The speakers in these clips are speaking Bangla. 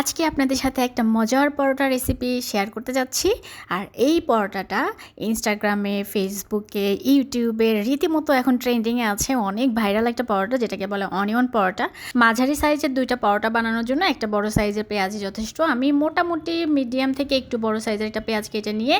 আজকে আপনাদের সাথে একটা মজার পরোটা রেসিপি শেয়ার করতে যাচ্ছি। আর এই পরোটাটা ইনস্টাগ্রামে ফেসবুকে ইউটিউবে রীতিমতো এখন ট্রেন্ডিংয়ে আছে। অনেক ভাইরাল একটা পরোটা, যেটাকে বলে অনিয়ন পরোটা। মাঝারি সাইজের দুইটা পরোটা বানানোর জন্য একটা বড় সাইজের পেঁয়াজই যথেষ্ট। আমি মোটামুটি মিডিয়াম থেকে একটু বড় সাইজের একটা পেঁয়াজ কেটে নিয়ে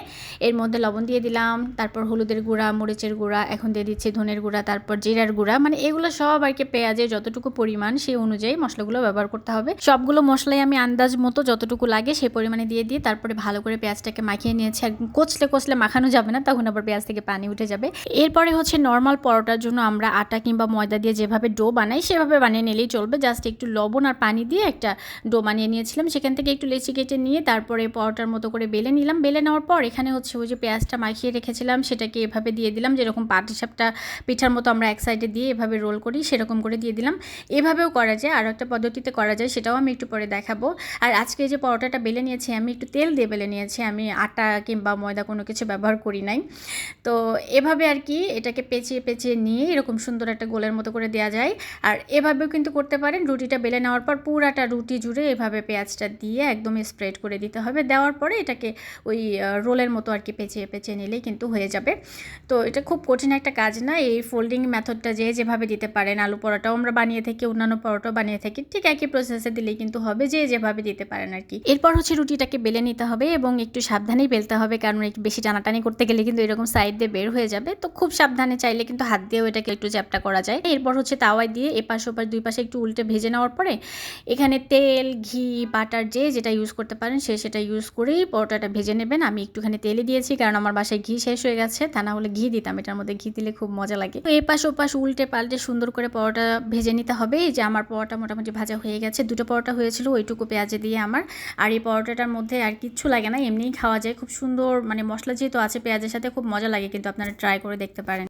এর মধ্যে লবণ দিয়ে দিলাম। তারপর হলুদের গুঁড়া, মরিচের গুঁড়া, এখন দিয়ে দিচ্ছি ধনের গুঁড়া, তারপর জিরার গুঁড়া। মানে এগুলো সব আর কি পেঁয়াজের যতটুকু পরিমাণ, সেই অনুযায়ী মশলাগুলো ব্যবহার করতে হবে। সবগুলো মশলাই আমি আন্দাজ মতো যতটুকু লাগে সেই পরিমাণে দিয়ে দিয়ে তারপরে ভালো করে পেঁয়াজটাকে মাখিয়ে নিয়েছি। একদম কচলে কচলে মাখানো যাবে না, তখন আবার পেঁয়াজ থেকে পানি উঠে যাবে। এরপরে হচ্ছে নর্মাল পরোটার জন্য আমরা আটা কিংবা ময়দা দিয়ে যেভাবে ডো বানাই, সেভাবে বানিয়ে নিলেই চলবে। জাস্ট একটু লবণ আর পানি দিয়ে একটা ডো বানিয়ে নিয়েছিলাম। সেখান থেকে একটু লেচি কেটে নিয়ে তারপরে পরোটার মতো করে বেলে নিলাম। বেলে নেওয়ার পর এখানে হচ্ছে ওই যে পেঁয়াজটা মাখিয়ে রেখেছিলাম, সেটাকে এভাবে দিয়ে দিলাম। যেরকম পাটিসাপটা পিঠার মতো আমরা এক সাইডে দিয়ে এভাবে রোল করি, সেরকম করে দিয়ে দিলাম। এভাবেও করা যায়। আর একটা পদ্ধতিতে করা যায়, সেটাও আমি একটু পরে দেখাবো। আর আজকে যে পরোটাটা বেলে নিয়েছি, আমি একটু তেল দিয়ে বেলে নিয়েছি, আমি আটা কিংবা ময়দা কোনো কিছু ব্যবহার করি নাই। তো এভাবে আর কি এটাকে পেঁচিয়ে পেঁচিয়ে নিয়ে এরকম সুন্দর একটা গোলের মতো করে দেওয়া যায়। আর এভাবেও কিন্তু করতে পারেন, রুটিটা বেলে নেওয়ার পর পুরাটা রুটি জুড়ে এভাবে পেঁয়াজটা দিয়ে একদম স্প্রেড করে দিতে হবে। দেওয়ার পরে এটাকে ওই রোলের মতো আর কি পেঁচিয়ে পেঁচিয়ে নিলেই কিন্তু হয়ে যাবে। তো এটা খুব কঠিন একটা কাজ না, এই ফোল্ডিং মেথডটা যে যেভাবে দিতে পারেন, আলু পরোটাও আমরা বানিয়ে থাকি, অন্যান্য পরোটাও বানিয়ে থাকি, ঠিক একই প্রসেসে দিলেই কিন্তু হবে, যে যেভাবে দিতে পারেন আর কি। এরপর হচ্ছে রুটিটাকে বেলে নিতে হবে এবং একটু সাবধানেই বেলতে হবে, কারণ একটু বেশি টানাটানি করতে গেলে কিন্তু এরকম সাইড দিয়ে বের হয়ে যাবে। তো খুব সাবধানে চাইলে কিন্তু হাত দিয়েও এটাকে একটু চ্যাপটা করা যায়। এরপর হচ্ছে তাওয়ায় দিয়ে এপাশ ওপাশ দুই পাশে একটু উল্টে ভেজে নেওয়ার পরে এখানে তেল, ঘি, বাটার যে যেটা ইউজ করতে পারেন সে সেটা ইউজ করেই পরোটাটা ভেজে নেবেন। আমি একটুখানি তেলে দিয়েছি কারণ আমার বাসায় ঘি শেষ হয়ে গেছে, তা না হলে ঘি দিতাম, এটার মধ্যে ঘি দিলে খুব মজা লাগে। তো এপাশ ওপাশ উল্টে পাল্টে সুন্দর করে পরোটা ভেজে নিতে হবে। যে আমার পরোটা মোটামুটি ভাজা হয়ে গেছে, দুটো পরোটা হয়েছিল, ওইটুকু পেঁয়াজে দিয়ে আমার। আর এই পরোটাটার মধ্যে আর কিচ্ছু লাগে না, এমনিই খাওয়া যায়। খুব সুন্দর মানে মশলা যেহেতু আছে পেঁয়াজের সাথে, খুব মজা লাগে কিন্তু আপনারা ট্রাই করে দেখতে পারেন।